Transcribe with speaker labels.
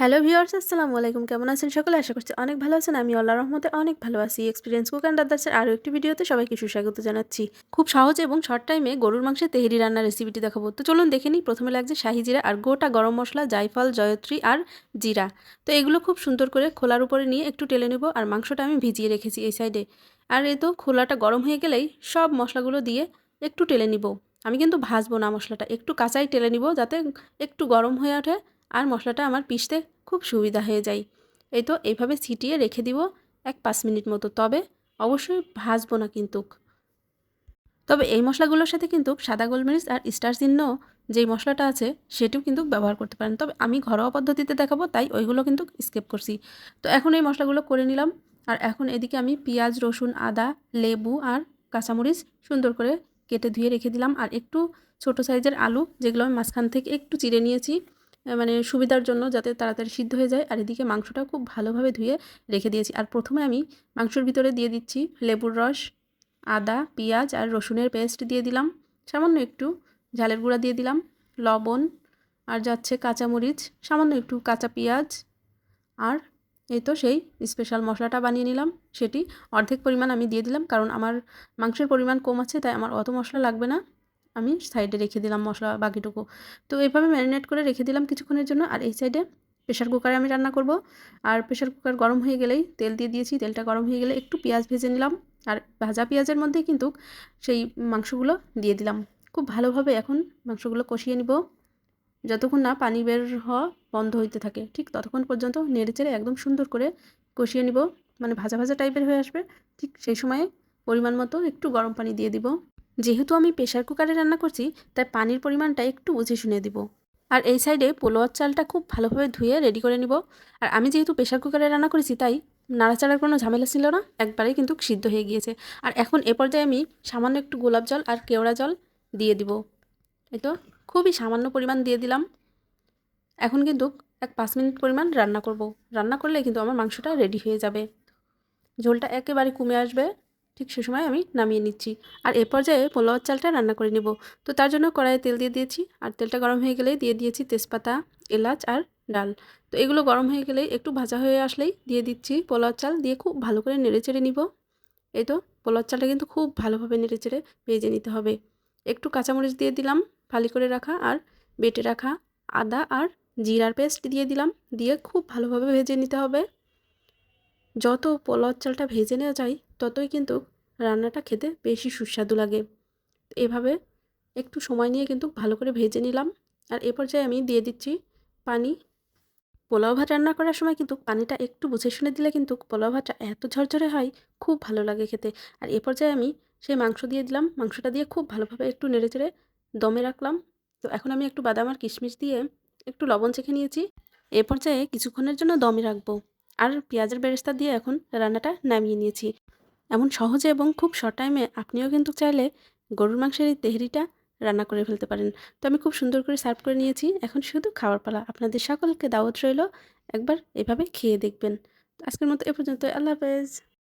Speaker 1: Hello viewers, আসসালামু আলাইকুম। কেমন আছেন সকলে? আশা করছি অনেক ভালো আছেন। আমি আল্লাহ রহমতে অনেক ভালো আছি। এক্সপিরিয়েন্স কুক অ্যান্ড আদার্সের আরও একটি ভিডিওতে সবাইকে সুস্বাগত জানাচ্ছি। খুব সহজ এবং শর্ট টাইমে গরুর মাংসের তেহেরি রান্নার রেসিপিটি দেখাবো। তো চলুন দেখে নিই। প্রথমে লাগছে শাহি জিরা আর গোটা গরম মশলা, জায়ফল, জয়ত্রী আর জিরা। তো এগুলো খুব সুন্দর করে খোলার উপরে নিয়ে একটু টেলে নেব আর মাংসটা আমি ভিজিয়ে রেখেছি এই সাইডে আর এ তো খোলাটা গরম হয়ে গেলেই সব মশলাগুলো দিয়ে একটু টেলে নিব। আমি কিন্তু ভাজবো না মশলাটা। একটু কাঁচাই টেলে নিব যাতে একটু গরম হয়ে ওঠে। আর মশলাটা আমার পিষতে খুব সুবিধা হয়ে যায়। এই তো এইভাবে ছিটিয়ে রেখে দিব এক পাঁচ মিনিট মতো। তবে অবশ্যই ভাজবো না কিন্তু। তবে এই মশলাগুলোর সাথে কিন্তু সাদা গোলমরিচ আর স্টার চিহ্ন যেই মশলাটা আছে সেটিও কিন্তু ব্যবহার করতে পারেন। তবে আমি ঘরোয়া পদ্ধতিতে দেখাবো, তাই ওইগুলো কিন্তু স্কেপ করছি। তো এখন এই মশলাগুলো করে নিলাম। আর এখন এদিকে আমি পেঁয়াজ, রসুন, আদা, লেবু আর কাঁচামরিচ সুন্দর করে কেটে ধুয়ে রেখে দিলাম। আর একটু ছোট সাইজের আলু, যেগুলো আমি মাঝখান থেকে একটু চিড়ে নিয়েছি মানে সুবিধার জন্য যাতে তাড়াতাড়ি সিদ্ধ হয়ে যায়। আর এদিকে মাংসটা খুব ভালোভাবে ধুয়ে রেখে দিয়েছি। আর প্রথমে আমি মাংসর ভিতরে দিয়ে দিচ্ছি লেবুর রস, আদা, পেঁয়াজ আর রসুনের পেস্ট দিয়ে দিলাম। সামান্য একটু ঝালের গুঁড়া দিয়ে দিলাম, লবণ আর যাচ্ছে কাঁচামরিচ, সামান্য একটু কাঁচা পেঁয়াজ আর এই তো সেই স্পেশাল মশলাটা বানিয়ে নিলাম। সেটি অর্ধেক পরিমাণ আমি দিয়ে দিলাম, কারণ আমার মাংসের পরিমাণ কম আছে, তাই আমার অত মশলা লাগবে না। আমি সাইডে রেখে দিলাম মশলা বাকিটুকু। তো এইভাবে ম্যারিনেট করে রেখে দিলাম কিছুক্ষণের জন্য আর এই সাইডে প্রেশার কুকারে আমি রান্না করব। আর প্রেশার কুকার গরম হয়ে গেলেই তেল দিয়ে দিয়েছি, তেলটা গরম হয়ে গেলে একটু পেঁয়াজ ভেজে নিলাম। আর ভাজা পেঁয়াজের মধ্যে কিন্তু সেই মাংসগুলো দিয়ে দিলাম। খুব ভালোভাবে এখন মাংসগুলো কষিয়ে নিব। যতক্ষণ না পানি বের হওয়া বন্ধ হইতে থাকে, ঠিক ততক্ষণ পর্যন্ত নেড়ে চেড়ে একদম সুন্দর করে কষিয়ে নিব। মানে ভাজা ভাজা টাইপের হয়ে আসবে, ঠিক সেই সময়ে পরিমাণ মতো একটু গরম পানি দিয়ে দিব। যেহেতু আমি প্রেশার কুকারে রান্না করছি, তাই পানির পরিমাণটা একটু বুঝে শুনে দিব। আর এই সাইডে পোলোয়ার চালটা খুব ভালোভাবে ধুয়ে রেডি করে নিব। আর আমি যেহেতু প্রেশার কুকারে রান্না করেছি, তাই নাড়াচাড়ার কোনো ঝামেলা ছিল না, একবারেই কিন্তু সিদ্ধ হয়ে গিয়েছে। আর এখন এ পর্যায়ে আমি সামান্য একটু গোলাপ জল আর কেওড়া জল দিয়ে দিব। এই তো, খুবই সামান্য পরিমাণ দিয়ে দিলাম। এখন কিন্তু এক পাঁচ মিনিট পরিমাণ রান্না করব। রান্না করলে কিন্তু আমার মাংসটা রেডি হয়ে যাবে। ঝোলটা একেবারে কমে আসবে। ঠিক সে সময় আমি নামিয়ে নিচ্ছি। আর এ পর্যায়ে পোলাওয়ার চালটা রান্না করে নেব। তো তার জন্য কড়াইয়ে তেল দিয়ে দিয়েছি। আর তেলটা গরম হয়ে গেলেই দিয়ে দিয়েছি তেজপাতা, এলাচ আর ডাল। তো এগুলো গরম হয়ে গেলেই একটু ভাজা হয়ে আসলেই দিয়ে দিচ্ছি পোলাওয়ার চাল। দিয়ে খুব ভালো করে নেড়ে চেড়ে নিব। এই তো পোলাওয়ার চালটা কিন্তু খুব ভালোভাবে নেড়ে চেড়ে ভেজে নিতে হবে। একটু কাঁচামরিচ দিয়ে দিলাম ফালি করে রাখা আর বেটে রাখা আদা আর জিরার পেস্ট দিয়ে দিলাম। দিয়ে খুব ভালোভাবে ভেজে নিতে হবে। যত পোলাওয়ার চালটা ভেজে নেওয়া যায় ততই কিন্তু রান্নাটা খেতে বেশি সুস্বাদু লাগে। এভাবে একটু সময় নিয়ে কিন্তু ভালো করে ভেজে নিলাম। আর এ পর্যায়ে আমি দিয়ে দিচ্ছি পানি। পোলাও ভাত রান্না করার সময় কিন্তু পানিটা একটু বুঝে শুনে দিলে কিন্তু পোলাও ভাতটা এত ঝরঝরে হয়, খুব ভালো লাগে খেতে। আর এ পর্যায়ে আমি সেই মাংস দিয়ে দিলাম। মাংসটা দিয়ে খুব ভালোভাবে একটু নেড়ে চেড়ে দমে রাখলাম। তো এখন আমি একটু বাদাম আর কিশমিশ দিয়ে একটু লবণ চেখে নিয়েছি। এ পর্যায়ে কিছুক্ষণের জন্য দমে রাখব। আর পেঁয়াজের বেরেস্তা দিয়ে এখন রান্নাটা নামিয়ে নিয়েছি। এমন সহজে এবং খুব শর্ট টাইমে আপনিও কিন্তু চাইলে গরুর মাংসের এই তেহরিটা রান্না করে ফেলতে পারেন। তো আমি খুব সুন্দর করে সার্ভ করে নিয়েছি। এখন শুধু খাওয়ার পালা। আপনাদের সকলকে দাওয়াত রইল। একবার এভাবে খেয়ে দেখবেন। আজকের মতো এ পর্যন্ত আল্লাহ হাফেজ।